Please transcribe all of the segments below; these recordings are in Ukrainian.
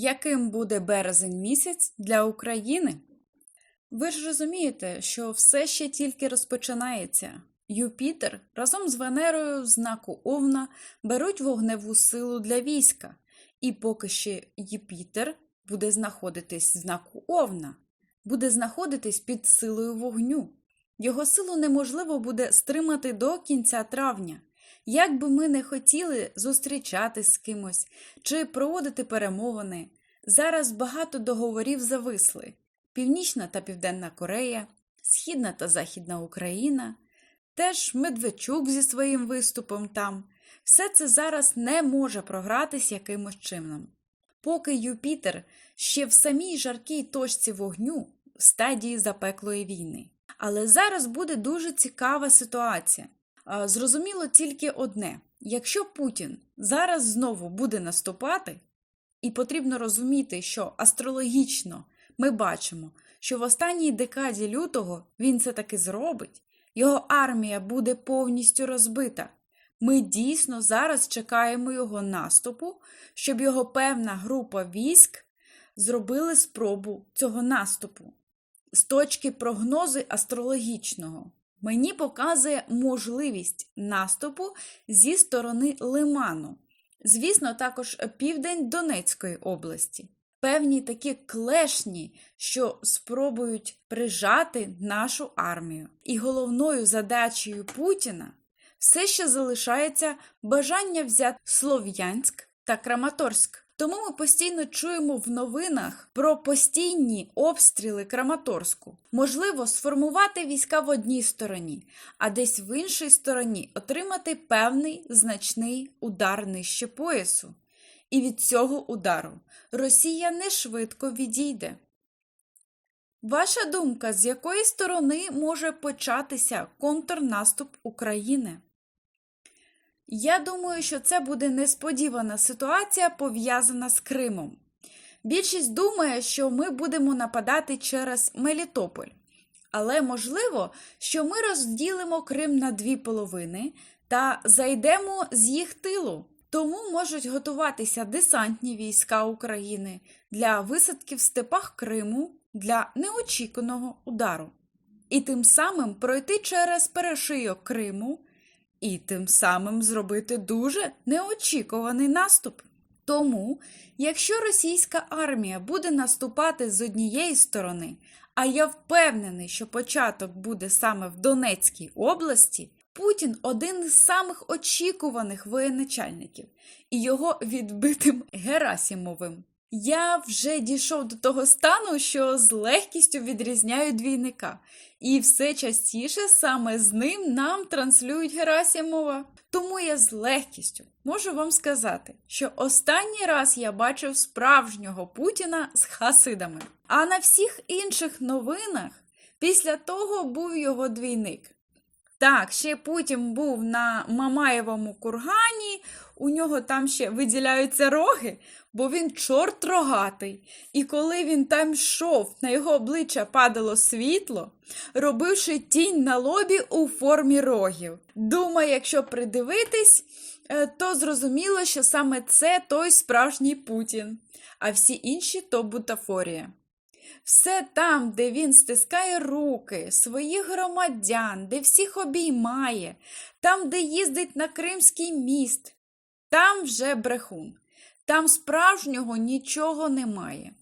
яким буде березень місяць для України? Ви ж розумієте, що все ще тільки розпочинається. Юпітер разом з Венерою в знаку Овна беруть вогневу силу для війська, і поки ще Юпітер буде знаходитись в знаку Овна, буде знаходитись під силою вогню. Його силу неможливо буде стримати до кінця травня. Як би ми не хотіли зустрічатись з кимось чи проводити перемовини, зараз багато договорів зависли: Північна та Південна Корея, Східна та Західна Україна, теж Медведчук зі своїм виступом там. Все це зараз не може програтись якимось чином. Поки Юпітер ще в самій жаркій точці вогню в стадії запеклої війни. Але зараз буде дуже цікава ситуація. Зрозуміло тільки одне: якщо Путін зараз знову буде наступати, і потрібно розуміти, що астрологічно ми бачимо, що в останній декаді лютого він це таки зробить, його армія буде повністю розбита. Ми дійсно зараз чекаємо його наступу, щоб його певна група військ зробили спробу цього наступу. З точки прогнози астрологічного, мені показує можливість наступу зі сторони Лиману, звісно, також південь Донецької області. Певні такі клешні, що спробують прижати нашу армію. І головною задачею Путіна все ще залишається бажання взяти Слов'янськ та Краматорськ. Тому ми постійно чуємо в новинах про постійні обстріли Краматорську. Можливо, сформувати війська в одній стороні, а десь в іншій стороні отримати певний значний удар нижче поясу. І від цього удару Росія не швидко відійде. Ваша думка, з якої сторони може початися контрнаступ України? Я думаю, що це буде несподівана ситуація, пов'язана з Кримом. Більшість думає, що ми будемо нападати через Мелітополь. Але можливо, що ми розділимо Крим на дві половини та зайдемо з їх тилу. Тому можуть готуватися десантні війська України для висадки в степах Криму для неочікуваного удару. І тим самим пройти через перешийок Криму і тим самим зробити дуже неочікуваний наступ. Тому, якщо російська армія буде наступати з однієї сторони, а я впевнений, що початок буде саме в Донецькій області, Путін один із самих очікуваних воєначальників, і його відбитим Герасімовим. Я вже дійшов до того стану, що з легкістю відрізняю двійника, і все частіше саме з ним нам транслюють Герасімова. Тому я з легкістю можу вам сказати, що останній раз я бачив справжнього Путіна з хасидами. А на всіх інших новинах після того був його двійник. Так, ще Путін був на Мамаєвому кургані, у нього там ще виділяються роги, бо він чорт рогатий. І коли він там йшов, на його обличчя падало світло, робивши тінь на лобі у формі рогів. Думаю, якщо придивитись, е, то зрозуміло, що саме це той справжній Путін, а всі інші то бутафорія. Все там, де він стискає руки своїх громадян, де всіх обіймає, там, де їздить на Кримський міст, там вже брехун, там справжнього нічого немає.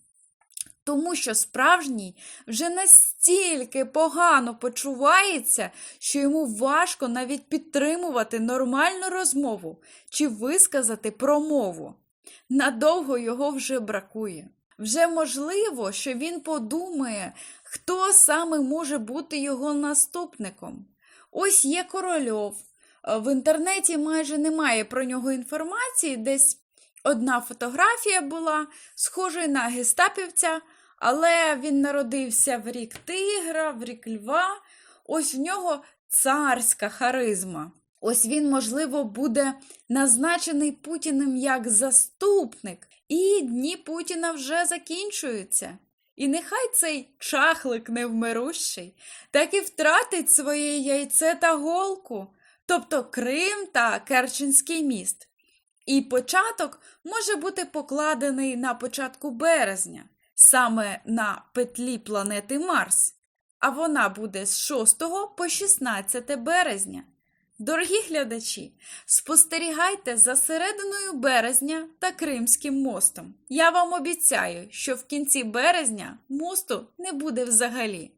Тому що справжній вже настільки погано почувається, що йому важко навіть підтримувати нормальну розмову чи висказати промову. Надовго його вже бракує. Вже можливо, що він подумає, хто саме може бути його наступником. Ось є корольов. В інтернеті майже немає про нього інформації, десь одна фотографія була, схожа на гестапівця, але він народився в рік тигра, в рік льва. Ось в нього царська харизма. Ось він, можливо, буде назначений Путіним як заступник, і дні Путіна вже закінчуються. І нехай цей чахлик невмирущий так і втратить своє яйце та голку, тобто Крим та Керченський міст. І початок може бути покладений на початку березня, саме на петлі планети Марс, а вона буде з 6 по 16 березня. Дорогі глядачі, спостерігайте за серединою березня та Кримським мостом. Я вам обіцяю, що в кінці березня мосту не буде взагалі.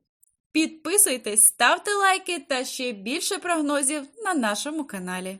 Підписуйтесь, ставте лайки та ще більше прогнозів на нашому каналі.